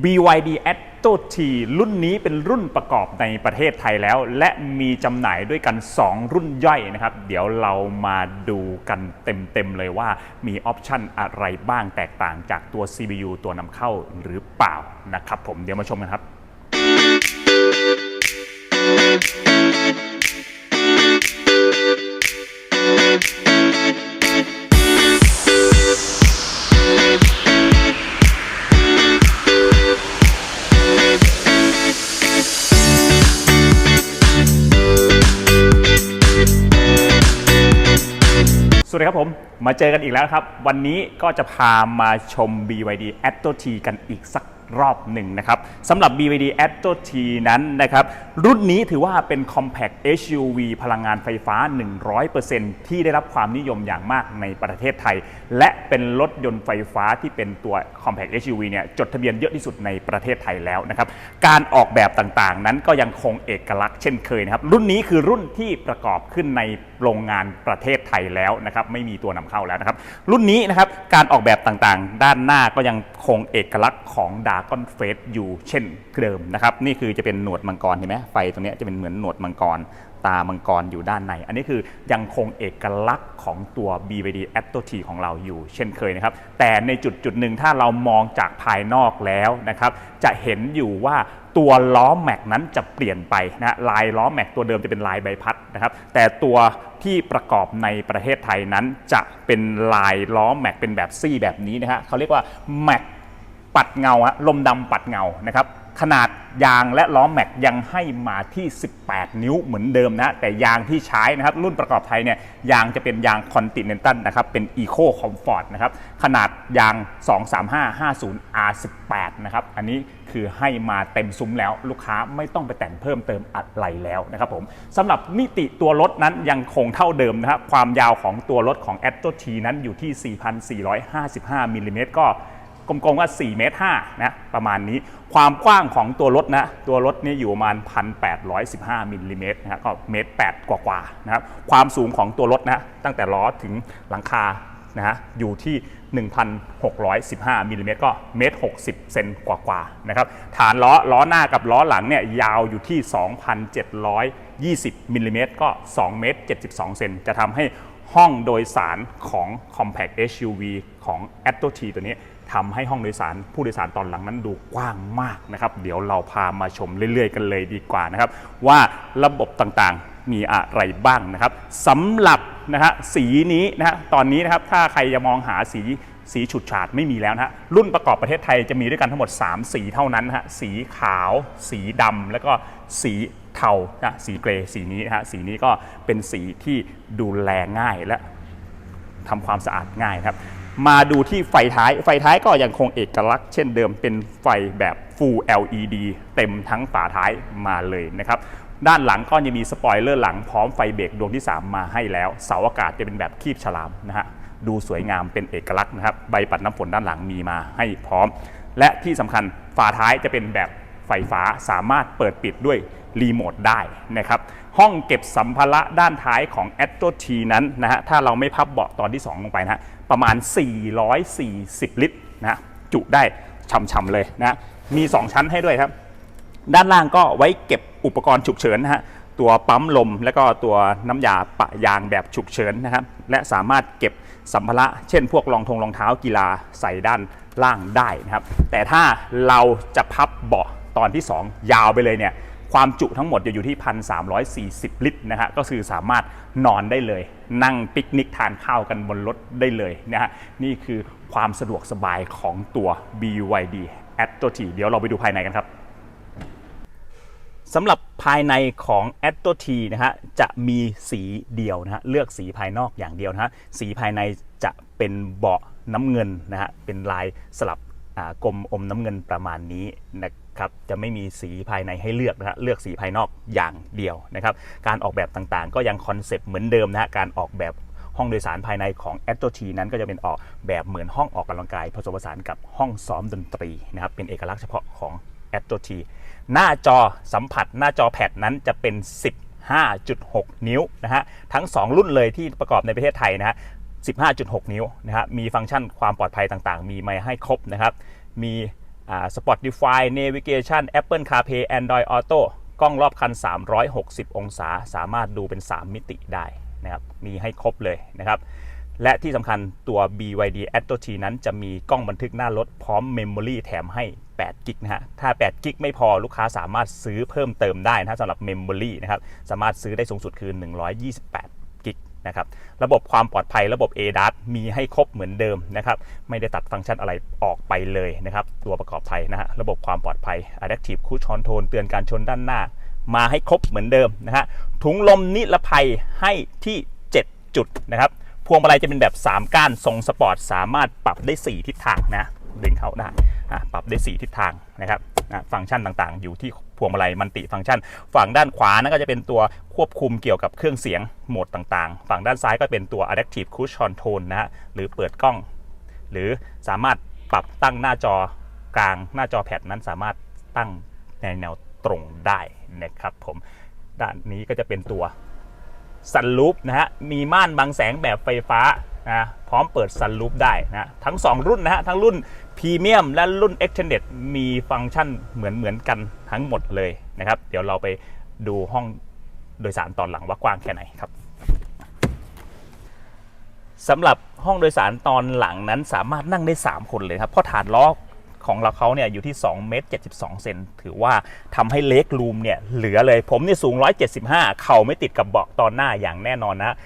BYD Atto T รุ่นนี้เป็นรุ่นประกอบในประเทศไทยแล้ว และมีจำหน่ายด้วยกัน 2 รุ่นย่อยนะครับ เดี๋ยวเรามาดูกันเต็มๆเลยว่ามีออปชันอะไรบ้างแตกต่างจากตัว CPU ตัวนำเข้าหรือเปล่านะครับผมเดี๋ยวมาชมกันครับ ครับผม มาเจอกันอีกแล้วครับ วันนี้ก็จะพามาชม BYD Atto T กันอีกสักรอบหนึ่งนะครับสำหรับ BYD Atto T นั้นนะครับ รุ่นนี้ถือว่าเป็น Compact SUV พลังงานไฟฟ้า 100%ที่ได้รับความนิยมอย่างมากในประเทศไทย และเป็นรถยนต์ไฟฟ้าที่เป็นตัว Compact SUV เนี่ยจดทะเบียนเยอะที่สุดในประเทศไทยแล้วนะครับ การออกแบบต่างๆ นั้นก็ยังคงเอกลักษณ์เช่นเคยนะครับ รุ่นนี้คือรุ่นที่ประกอบขึ้นในโรงงานประเทศไทยแล้วนะครับ ไม่มีตัวนำเข้าแล้วนะครับ รุ่นนี้นะครับการออกแบบต่างๆ ด้านหน้าก็ยังคงเอกลักษณ์ของดากอนเฟสอยู่เช่นเดิมนะครับนี่คือจะเป็นหนวดมังกรเห็นไหมไฟตรงนี้จะเป็นเหมือนหนวดมังกร ตามังกรอยู่ด้านใน อันนี้คือยังคงเอกลักษณ์ของตัว BYD Atto T ของเราอยู่ เช่นเคยนะครับ แต่ในจุดจุดหนึ่งถ้าเรามองจากภายนอกแล้วนะครับ จะเห็นอยู่ว่าตัวล้อแม็กนั้นจะเปลี่ยนไปนะลายล้อแม็กตัวเดิมจะเป็นลายใบพัดนะครับแต่ตัวที่ประกอบในประเทศไทยนั้นจะเป็นลายล้อแม็กเป็นแบบซี่แบบนี้นะฮะเขาเรียกว่าแม็กปัดเงาฮะลมดำปัดเงานะครับขนาด ยางและล้อแม็กยังให้มาที่ 18 นิ้วเหมือนเดิมนะ แต่ยางที่ใช้นะครับ รุ่นประกอบไทยเนี่ยยางจะเป็นยางคอนติเนนตัลนะครับ เป็น Eco Comfort นะครับ ขนาดยาง 23550 R18 นะครับ อันนี้คือให้มาเต็มซุ้มแล้วลูกค้าไม่ต้องไปแต่งเพิ่มเติมอะไรแล้วนะครับผมสำหรับมิติตัวรถนั้นยังคงเท่าเดิมนะครับความยาวของตัวรถของ a t t o T นั้นอยู่ที่ 4,455มิลลิเมตรก็ กลมๆว่า4เมตร5นะประมาณนี้ความกว้างของตัวรถนะตัวรถนี่อยู่ประมาณ 1,815มิลลิเมตรนะครับก็เมตร8กว่าๆนะครับความสูงของตัวรถนะตั้งแต่ล้อถึงหลังคานะฮะอยู่ที่ 1,615มิลลิเมตรก็เมตร60 เซนกว่าๆนะครับฐานล้อล้อหน้ากับล้อหลังเนี่ยยาวอยู่ที่ 2,720มิลลิเมตรก็ 2 เมตร 72 เซนจะทำให้ห้องโดยสารของ Compact SUV ของ Atto T ตัวนี้ ทำให้ห้องโดยสารผู้โดยสารตอนหลังนั้นดูกว้างมากนะครับ เดี๋ยวเราพามาชมเรื่อยๆ กันเลยดีกว่านะครับ ว่าระบบต่างๆมีอะไรบ้างนะครับสำหรับนะฮะสีนี้นะฮะตอนนี้นะครับถ้าใครจะมองหาสีสีฉุดฉาดไม่มีแล้วนะฮะรุ่นประกอบประเทศไทยจะมีด้วยกันทั้งหมด 3 สีเท่านั้นนะฮะสีขาว สีดำแล้วก็สีเทานะสีเกรย์สีนี้นะฮะสีนี้ก็เป็นสีที่ดูแลง่ายและทำความสะอาดง่ายครับ มาดูที่ไฟท้าย ไฟท้ายก็ยังคงเอกลักษณ์เช่นเดิมเป็นไฟแบบ Full LED เต็มทั้งฝาท้ายมาเลยนะครับ ด้านหลังก็ยังมีสปอยเลอร์หลังพร้อมไฟเบรกดวงที่ 3 มาให้แล้ว เสาอากาศจะเป็นแบบคีบฉลามนะฮะ ดูสวยงามเป็นเอกลักษณ์นะครับ ใบปัดน้ำฝนด้านหลังมีมาให้พร้อม และที่สำคัญฝาท้ายจะเป็นแบบ ฟฟ้าสามารถเปิดปิดด้วยรีโมทได้นะครับห้องเก็บสัมภาระด้านท้ายของ a t t o T นั้นนะฮะถ้าเราไม่พับเบาะตอนที่ 2 ลงไปนะฮะประมาณ 440 ลิตรนะจุได้ช่ำๆเลยนะฮะมี 2 ชั้นให้ด้วยครับ ด้านล่างก็ไว้เก็บอุปกรณ์ฉุกเฉินนะฮะตัวปั๊มลม และก็ตัวน้ำยาปะยางแบบฉุกเฉินนะครับและสามารถเก็บสัมภาระเช่นพวกรองทงรองเท้ากีฬาใส่ด้านล่างได้นะครับแต่ถ้าเราจะพับเบาะ ตอนที่ 2 ยาวไปเลยเนี่ยความจุทั้งหมดจะอยู่ที่ 1,340 ลิตรนะฮะก็คือสามารถนอนได้เลย นั่งปิกนิกทานข้าวกันบนรถได้เลยนะฮะนี่คือความสะดวกสบายของตัว BYD Atto T เดี๋ยวเราไปดูภายในกันครับสำหรับภายในของ a t t o T นะฮะจะมีสีเดียวนะฮะเลือกสีภายนอกอย่างเดียวนะฮะสีภายในจะเป็นเบาะน้ำเงินนะฮะเป็นลายสลับกลมอมน้ำเงินประมาณนี้นะ ครับจะไม่มีสีภายในให้เลือกนะฮะเลือกสีภายนอกอย่างเดียวนะครับการออกแบบต่างๆ ก็ยังคอนเซปต์เหมือนเดิมนะฮะการออกแบบห้องโดยสารภายในของ a t t o T นั้นก็จะเป็นออกแบบเหมือนห้องออกกำลังกาย ผสมผสานกับห้องซ้อมดนตรีนะครับเป็นเอกลักษณ์เฉพาะของ a t t o T หน้าจอสัมผัสหน้าจอแพดนั้นจะเป็น 15.6 นิ้วนะฮะทั้ง 2 รุ่นเลยที่ประกอบในประเทศไทยนะฮะ15.6 นิ้วนะฮะมีฟังก์ชันความปลอดภัยต่างๆ มีมาให้ครบนะครับมี Spotify Navigation Apple CarPlay Android Auto กล้องรอบคัน 360 องศา สามารถดูเป็น 3 มิติได้นะครับมีให้ครบเลยนะครับ และที่สำคัญตัว BYD Atto T นั้นจะมีกล้องบันทึกหน้ารถพร้อมเมมโมรีแถมให้ 8 กิกนะฮะ ถ้า 8 กิกไม่พอลูกค้าสามารถซื้อเพิ่มเติมได้นะสำหรับเมมโมรีนะครับ สามารถซื้อได้สูงสุดคือ 128กิก นะครับระบบความปลอดภัยระบบ ADAS มีให้ครบเหมือนเดิมนะครับไม่ได้ตัดฟังก์ชันอะไรออกไปเลยนะครับตัวประกอบภัยนะฮะระบบความปลอดภัย Adaptive Cruise Control เตือนการชนด้านหน้า มาให้ครบเหมือนเดิมนะฮะถุงลมนิรภัยให้ที่ 7 จุดนะครับพวงมาลัยจะเป็นแบบ 3 ก้านทรงสปอร์ต สามารถปรับได้ 4 ทิศทางนะดึงเข้าได้ ปรับได้ 4 ทิศทางนะครับนะฟังก์ชันต่างๆ อยู่ที่พวงมาลัยมันติฟังก์ชัน ฝั่งด้านขวานั่นก็จะเป็นตัวควบคุมเกี่ยวกับเครื่องเสียงโหมดต่างๆ ฝั่งด้านซ้ายก็เป็นตัว Adaptive Cruise Control นะฮะหรือเปิดกล้อง หรือสามารถปรับตั้งหน้าจอกลางหน้าจอแพดนั้นสามารถตั้งในแนวตรงได้นะครับผมด้านนี้ก็จะเป็นตัวซันลูปนะฮะมีม่านบังแสงแบบไฟฟ้า นะพร้อมเปิดซันลูปได้นะทั้ง 2 รุ่นนะฮะทั้งรุ่นพรีเมียมและรุ่น Extended มีฟังก์ชันเหมือนเหมือนกันทั้งหมดเลยนะครับ เดี๋ยวเราไปดูห้องโดยสารตอนหลังว่ากว้างแค่ไหนครับสำหรับห้องโดยสารตอนหลังนั้นสามารถนั่งได้ 3 คนเลยครับเพราะฐานล้อของเราเขาเนี่ยอยู่ที่2เมตร72 เซนถือว่าทำให้เล็กรูมเนี่ยเหลือเลยผมเนี่ยสูง 175 เข่าไม่ติดกับเบาะตอนหน้าอย่างแน่นอนนะ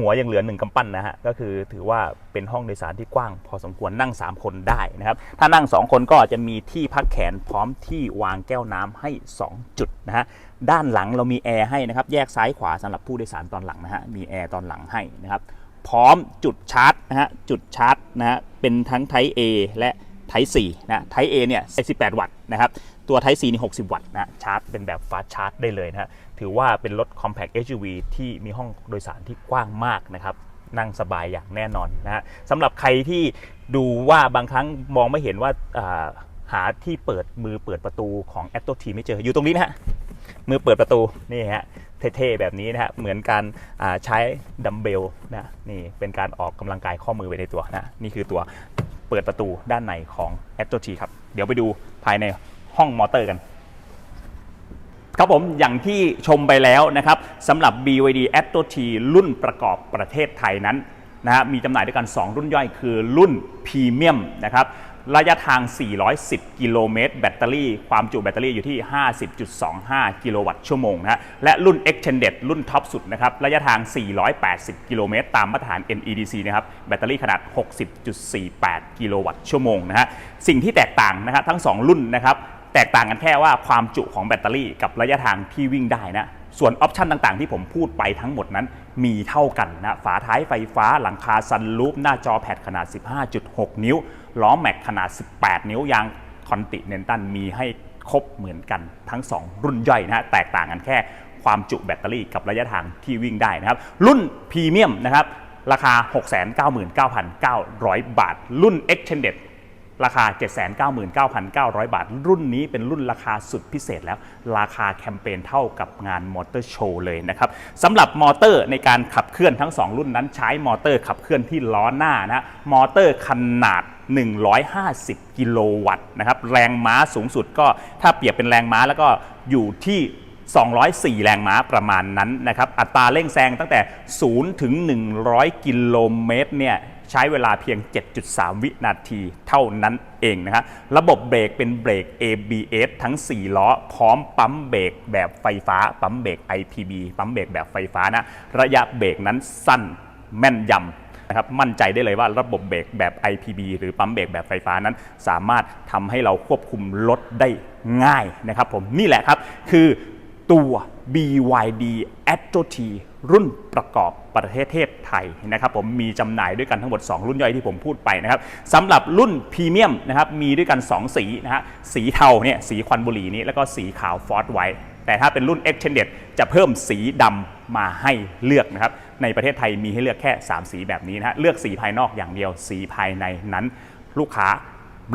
หัวยังเหลือหนึ่งกำปั้นนะฮะก็คือถือว่าเป็นห้องโดยสารที่กว้างพอสมควรนั่ง 3 คนได้นะครับ ถ้านั่ง 2 คนก็จะมีที่พักแขนพร้อมที่วางแก้วน้ำให้ 2 จุดนะฮะด้านหลังเรามีแอร์ให้นะครับแยกซ้ายขวาสำหรับผู้โดยสารตอนหลังนะฮะมีแอร์ตอนหลังให้นะครับพร้อมจุดชาร์จนะฮะจุดชาร์จนะฮะเป็นทั้ง Type A และ Type C นะ Type A เนี่ย 18 วัตต์นะครับตัว Type C นี่ 60 วัตต์นะชาร์จเป็นแบบฟาสชาร์จได้เลยนะฮะ ถือว่าเป็นรถ Compact SUV ที่มีห้องโดยสารที่กว้างมากนะครับนั่งสบายอย่างแน่นอนนะฮะสำหรับใครที่ดูว่าบางครั้งมองไม่เห็นว่าหาที่เปิดมือเปิดประตูของ a t t o T ไม่เจออยู่ตรงนี้นะฮะมือเปิดประตูนี่ฮะเท่ๆแบบนี้นะฮะเหมือนการใช้ดัมเบลนะนี่เป็นการออกกำลังกายข้อมือไปในตัวนะนี่คือตัวเปิดประตูด้านในของ a t t o T ครับ เดี๋ยวไปดูภายในห้องมอเตอร์กัน ครับผมอย่างที่ชมไปแล้วนะครับสำหรับ BYD Atto T รุ่นประกอบประเทศไทยนั้นนะฮะมีจำหน่ายด้วยกัน 2 รุ่นย่อยคือรุ่นพรีเมียมนะครับระยะทาง 410 กิโลเมตร แบตเตอรี่ ความจุแบตเตอรี่อยู่ที่ 50.25 กิโลวัตต์ชั่วโมงนะฮะ และรุ่น Extended รุ่นท็อปสุดนะครับ ระยะทาง 480 กิโลเมตร ตามมาตรฐาน NEDC นะครับ แบตเตอรี่ขนาด 60.48 กิโลวัตต์ชั่วโมงนะฮะ สิ่งที่แตกต่างนะครับทั้ง 2 รุ่นนะครับ แตกต่างกันแค่ว่าความจุของแบตเตอรี่กับระยะทางที่วิ่งได้นะ ส่วนออปชันต่างๆ ที่ผมพูดไปทั้งหมดนั้น มีเท่ากันนะ ฝาท้ายไฟฟ้าหลังคาซันลูปหน้าจอแพดขนาด 15.6 นิ้ว ล้อแม็กขนาด 18 นิ้วยางคอนติเนนตันมีให้ครบเหมือนกันทั้ง 2 รุ่นย่อยนะฮะแตกต่างกันแค่ความจุแบตเตอรี่กับระยะทางที่วิ่งได้นะครับ รุ่นพรีเมียมนะครับราคา 699,900 บาท รุ่น Extended ราคา 799,900 บาท รุ่นนี้เป็นรุ่นราคาสุดพิเศษแล้ว ราคาแคมเปญเท่ากับงานมอเตอร์โชว์เลยนะครับสำหรับมอเตอร์ในการขับเคลื่อนทั้ง 2 รุ่นนั้นใช้มอเตอร์ขับเคลื่อนที่ล้อหน้านะมอเตอร์ขนาด150 กิโลวัตต์นะครับ แรงม้าสูงสุดก็ถ้าเปรียบเป็นแรงม้าแล้วก็อยู่ที่ 204 แรงม้าประมาณนั้นนะครับ อัตราเร่งแซงตั้งแต่ 0 ถึง 100 กิโลเมตรเนี่ย ใช้เวลาเพียง 7.3 วินาทีเท่านั้นเองนะครับระบบเบรกเป็นเบรก ABS ทั้ง 4 ล้อ พร้อมปั๊มเบรกแบบไฟฟ้า ปั๊มเบรก IPB ปั๊มเบรกแบบไฟฟ้านะ ระยะเบรกนั้นสั้นแม่นยำนะครับมั่นใจได้เลยว่าระบบเบรกแบบ IPB หรือปั๊มเบรกแบบไฟฟ้านั้น สามารถทำให้เราควบคุมรถได้ง่ายนะครับผมนี่แหละครับ คือตัว BYD Atto T รุ่นประกอบประเทศไทยนะครับผมมีจำหน่ายด้วยกันทั้งหมด 2 รุ่นย่อยที่ผมพูดไปนะครับสำหรับรุ่นพรีเมียมนะครับมีด้วยกัน 2 สีนะฮะสีเทาเนี่ยสีควันบุหรี่นี้แล้วก็สีขาวฟอสไว้แต่ถ้าเป็นรุ่น Extended จะเพิ่มสีดำมาให้เลือกนะครับ ในประเทศไทยมีให้เลือกแค่ 3 สีแบบนี้นะฮะ เลือกสีภายนอกอย่างเดียว สีภายในนั้น ลูกค้า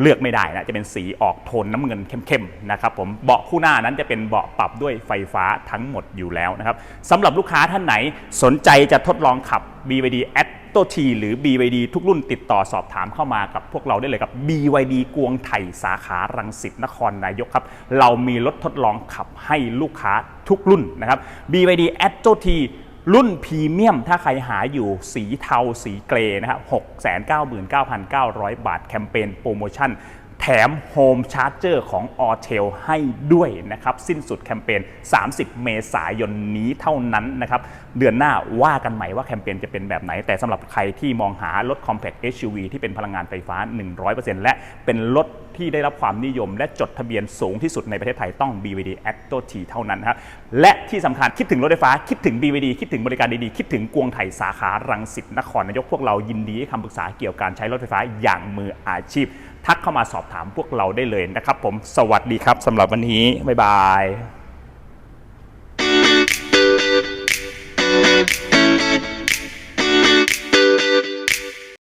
เลือกไม่ได้นะจะเป็นสีออกโทนน้ำเงินเข้มๆนะครับผมเบาะคู่หน้านั้นจะเป็นเบาะปรับด้วยไฟฟ้าทั้งหมดอยู่แล้วนะครับสำหรับลูกค้าท่านไหนสนใจจะทดลองขับ BYD Atto a t t o T หรือ BYD ทุกรุ่นติดต่อสอบถามเข้ามากับพวกเราได้เลยครับ BYD กวงไถ่สาขารังสิตนครนายกครับ เรามีรถทดลองขับให้ลูกค้าทุกรุ่นนะครับ BYD a t t o T รุ่นพรีเมียมถ้าใครหาอยู่สีเทาสีเกรย์นะครับ699,900 บาทแคมเปญโปรโมชั่น แถมโฮมชาร์จเจอร์ของ a r t e l ให้ด้วยนะครับ สิ้นสุดแคมเปญ 30 เมษายนนี้เท่านั้นนะครับ เดือนหน้าว่ากันใหม่ว่าแคมเปญจะเป็นแบบไหน แต่สำหรับใครที่มองหารถ Compact SUV ที่เป็นพลังงานไฟฟ้า 100%และเป็นรถ ที่ได้รับความนิยม และจดทะเบียนสูงที่สุดในประเทศไทยต้อง BVD Acto T เท่านั้นครับและที่สำคัญคิดถึงรถไฟฟ้าคิดถึง BVD คิดถึงบริการดีๆ คิดถึงกวงไถ่สาขารังสิตนครนายกพวกเรายินดีให้คำปรึกษาเกี่ยวกับการใช้รถไฟฟ้าอย่างมืออาชีพ ทักเข้ามาสอบถามพวกเราได้เลยนะครับ ผมสวัสดีครับสำหรับวันนี้บ๊ายบาย